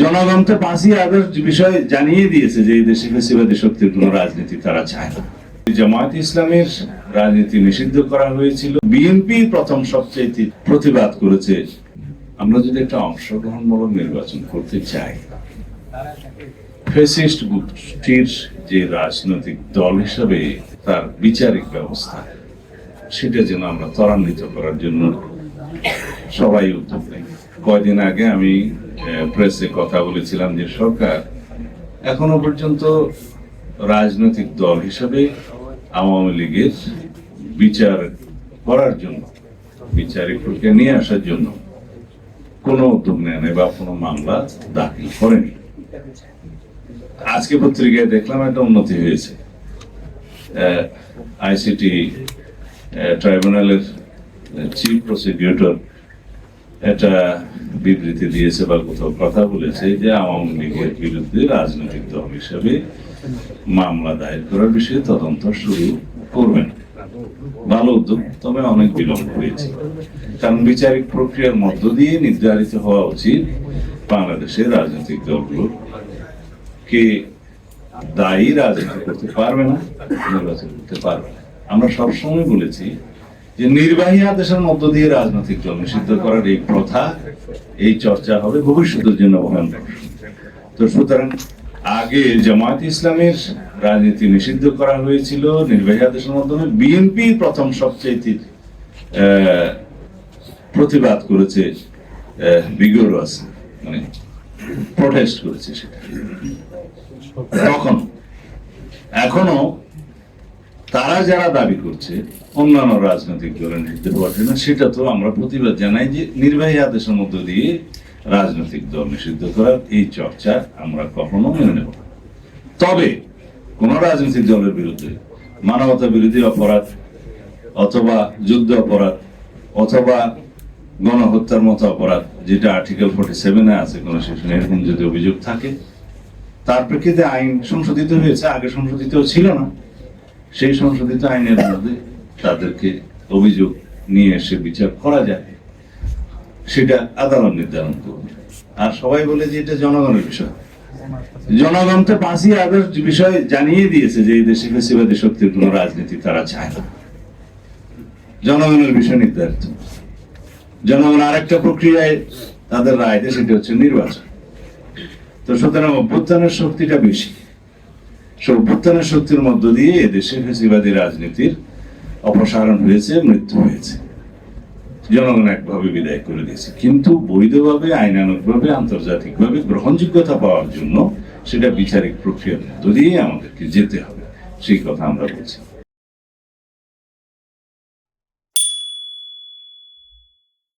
জনগণ তো পাঁচই আগস্ট বিষয় জানিয়ে দিয়েছে যে দেশে ফেসিবাদী শক্তির রাজনীতি তারা চায় না। জামায়াত ইসলামের রাজনীতি নিষিদ্ধ করা হয়েছিল। বিএনপি প্রথম সবচেয়ে প্রতিবাদ করেছে, আমরা যদি একটা অংশগ্রহণমূলক নির্বাচন করতে চাই। ফেসিস্ট গোষ্ঠীর যে রাজনৈতিক দল হিসাবে তার বিচারিক ব্যবস্থা, সেটা যেন আমরা ত্বরান্বিত করার জন্য সবাই উদ্যোগ নেই। কয়দিন আগে আমি প্রেসে কথা বলেছিলাম যে সরকার এখনও পর্যন্ত রাজনৈতিক দল হিসাবে আওয়ামী লীগের বিচার করার জন্য, বিচারিক প্রক্রিয়া নিয়ে আসার জন্য কোনো উদ্যোগ নেয়নি বা কোনো মামলা দাখিল করেনি। আজকে পত্রিকায় দেখলাম একটা উন্নতি হয়েছে। আইসিটি ট্রাইব্যুনালের চিফ প্রসিকিউটর একটা বিবৃতি দিয়েছে বা কোথাও কথা বলেছে যে আওয়ামী লীগের বিরুদ্ধে রাজনৈতিক দল হিসেবে মামলা দায়ের করার বিষয়ে তদন্ত শুরু করবেন। ভালো উদ্যোগ, তবে অনেক বিলম্ব হয়েছে। কারণ বিচারিক প্রক্রিয়ার মধ্য দিয়ে নির্ধারিত হওয়া উচিত বাংলাদেশের রাজনৈতিক দলগুলো। কে দায়ী রাজনীতি করতে পারবে না, নির্বাচন করতে পারবে না। আমরা সবসময় বলেছি যে নির্বাহী আদেশের মধ্য দিয়ে রাজনৈতিক দল নিষিদ্ধ করার এই প্রথা, এই চর্চা হবে ভবিষ্যতের জন্য ভয়ঙ্কর। তো সুতরাং আগে জামায়াত ইসলামের রাজনীতি নিষিদ্ধ করা হয়েছিল নির্বাহী আদেশের মাধ্যমে। বিএনপি প্রথম সবচেয়ে প্রতিবাদ করেছে মানে প্রটেস্ট করেছে সেটা। তখন এখনও তারা যারা দাবি করছে, অন্যান্য রাজনৈতিক দলের নিষিদ্ধ হওয়ার জন্য সেটা তো আমরা প্রতিবাদ জানাই যে নির্বাহী আদেশের মধ্য দিয়ে রাজনৈতিক দল নিষিদ্ধ করার এই চর্চা আমরা কখনো মেনে নেব না। তবে কোন রাজনৈতিক দলের বিরুদ্ধে মানবতা বিরোধী অপরাধ অথবা যুদ্ধ অপরাধ অথবা গণহত্যার মতো অপরাধ, যেটা আর্টিকেল ফোর্টি সেভেনে আছে, কোন সেশনে এরকম যদি অভিযোগ থাকে, তার প্রেক্ষিতে আইন সংশোধিত হয়েছে, আগে সংশোধিত ছিল না সেই সংশোধিত আইনের মধ্যে তাদেরকে অভিযোগ নিয়ে এসে বিচার করা যায় সেটা আদালত নির্ধারণ করবে। আর সবাই বলে যে এটা জনগণের বিষয়। জনগণ তো পাঁচই আগস্ট বিষয় জানিয়ে দিয়েছে যে এই দেশে ফেসিবাদী শক্তির কোন রাজনীতি তারা চায় না। জনগণের বিষয় নির্ধারিত। জনগণ আরেকটা প্রক্রিয়ায় তাদের রায় দেয়, সেটা হচ্ছে নির্বাচন। তো সুতরাং অভ্যুত্থানের শক্তিটা বেশি। অভ্যুত্থানের শক্তির মধ্য দিয়ে এদেশে ফেসিবাদী রাজনীতির অপসারণ হয়েছে, মৃত্যু হয়েছে। জনগণ একভাবে বিদায় করে দিয়েছে। কিন্তু বৈধভাবে, আইনানুগভাবে, আন্তর্জাতিকভাবে গ্রহণযোগ্যতা পাওয়ার জন্য সেটা বিচারিক প্রক্রিয়ার মধ্য দিয়ে আমাদেরকে যেতে হবে। সেই কথা আমরা বলছি।